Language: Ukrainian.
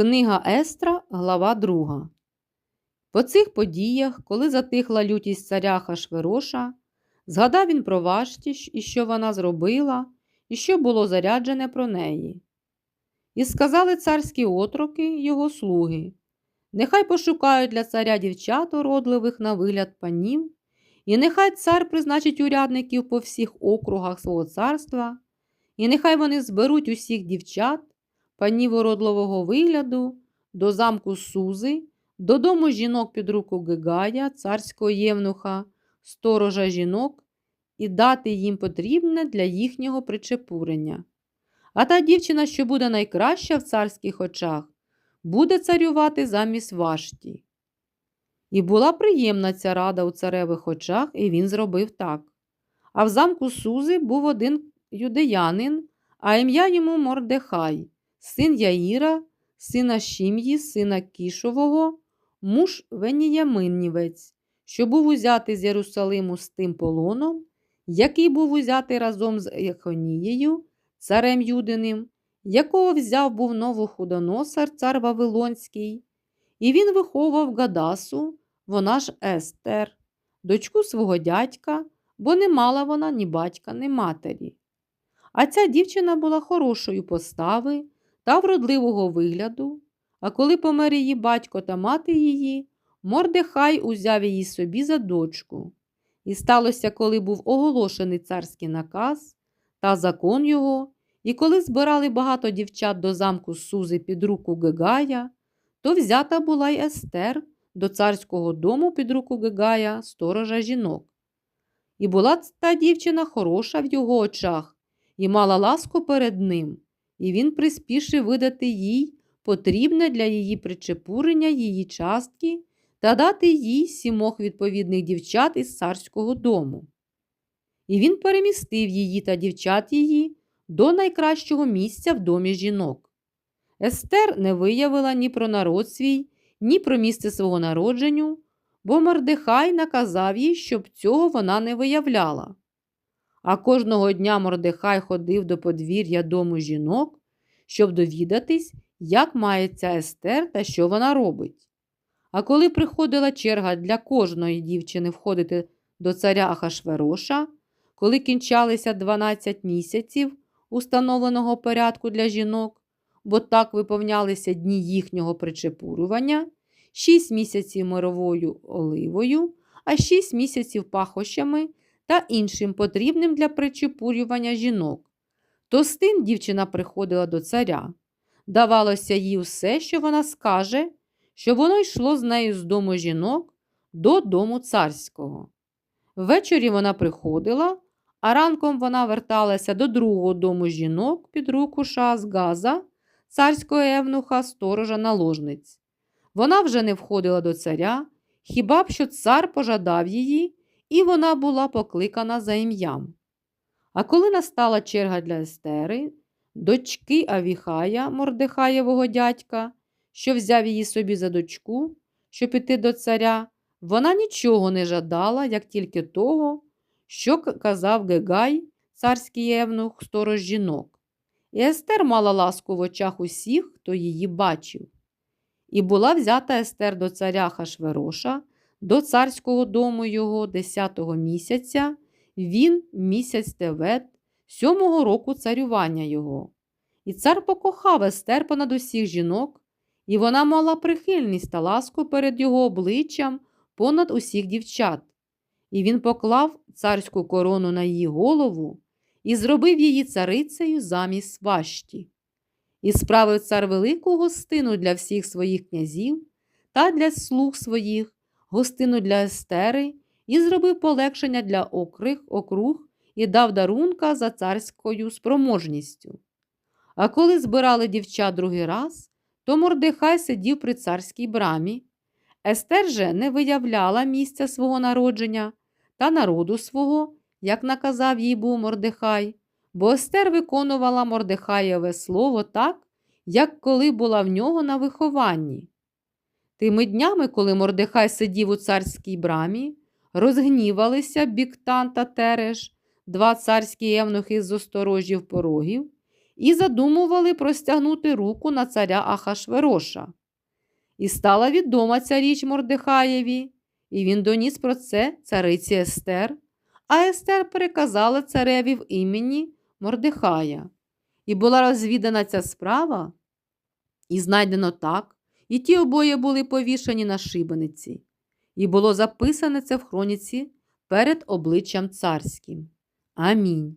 Книга Естра, глава 2. По цих подіях, коли затихла лютість царя Хашвероша, згадав він про Вашті, і що вона зробила, і що було заряджене про неї. І сказали царські отроки, його слуги, нехай пошукають для царя дівчат уродливих на вигляд панів, і нехай цар призначить урядників по всіх округах свого царства, і нехай вони зберуть усіх дівчат панів уродливого вигляду, до замку Сузи, додому жінок під руку Гигая, царського євнуха, сторожа жінок, і дати їм потрібне для їхнього причепурення. А та дівчина, що буде найкраща в царських очах, буде царювати замість Вашті. І була приємна ця рада у царевих очах, і він зробив так. А в замку Сузи був один юдеянин, а ім'я йому Мордехай син Яїра, сина Шім'ї, сина Кішового, муж Веніяминнівець, що був узятий з Єрусалиму з тим полоном, який був узятий разом з Єхонією, царем Юдиним, якого взяв був новохудоносар, цар Вавилонський, і він виховував Гадасу, вона ж Естер, дочку свого дядька, бо не мала вона ні батька, ні матері. А ця дівчина була хорошої постави та вродливого вигляду, а коли помер її батько та мати її, Мордехай узяв її собі за дочку. І сталося, коли був оголошений царський наказ та закон його, і коли збирали багато дівчат до замку Сузи під руку Гегая, то взята була й Естер до царського дому під руку Гегая, сторожа жінок. І була та дівчина хороша в його очах і мала ласку перед ним і він приспішив видати їй потрібне для її причепурення її частки та дати їй сімох відповідних дівчат із царського дому. І він перемістив її та дівчат її до найкращого місця в домі жінок. Естер не виявила ні про народ свій, ні про місце свого народженню, бо Мордехай наказав їй, щоб цього вона не виявляла. А кожного дня Мордехай ходив до подвір'я дому жінок, щоб довідатись, як мається Естер та що вона робить. А коли приходила черга для кожної дівчини входити до царя Ахашвероша, коли кінчалися 12 місяців установленого порядку для жінок, бо так виповнялися дні їхнього причепурювання, 6 місяців мировою оливою, а 6 місяців пахощами та іншим потрібним для причепурювання жінок. То з тим дівчина приходила до царя. Давалося їй все, що вона скаже, що воно йшло з нею з дому жінок до дому царського. Ввечері вона приходила, а ранком вона верталася до другого дому жінок під руку Шаазгаза, царського евнуха, сторожа наложниць. Вона вже не входила до царя, хіба б що цар пожадав її, і вона була покликана за ім'ям. А коли настала черга для Естери, дочки Авіхая, Мордехаєвого дядька, що взяв її собі за дочку, щоб піти до царя, вона нічого не жадала, як тільки того, що казав Гегай, царський євнух, сторож жінок. І Естер мала ласку в очах усіх, хто її бачив. І була взята Естер до царя Хашвероша, до царського дому його десятого місяця, він місяць Тевет, сьомого року царювання його. І цар покохав Естер понад усіх жінок, і вона мала прихильність та ласку перед його обличчям понад усіх дівчат. І він поклав царську корону на її голову і зробив її царицею замість Вашті. І справив цар велику гостину для всіх своїх князів та для слуг своїх, гостину для Естери і зробив полегшення для окрих округ і дав дарунка за царською спроможністю. А коли збирали дівчат другий раз, то Мордехай сидів при царській брамі. Естер же не виявляла місця свого народження та народу свого, як наказав їй був Мордехай, бо Естер виконувала Мордехаєве слово так, як коли була в нього на вихованні. Тими днями, коли Мордехай сидів у царській брамі, розгнівалися Біктан та Тереш, два царські євнухи з осторожів порогів, і задумували простягнути руку на царя Ахашвероша. І стала відома ця річ Мордехаєві, і він доніс про це цариці Естер, а Естер переказала цареві в імені Мордехая. І була розвідана ця справа, і знайдено так, і ті обоє були повішані на шибениці, і було записане це в хроніці перед обличчям царським. Амінь.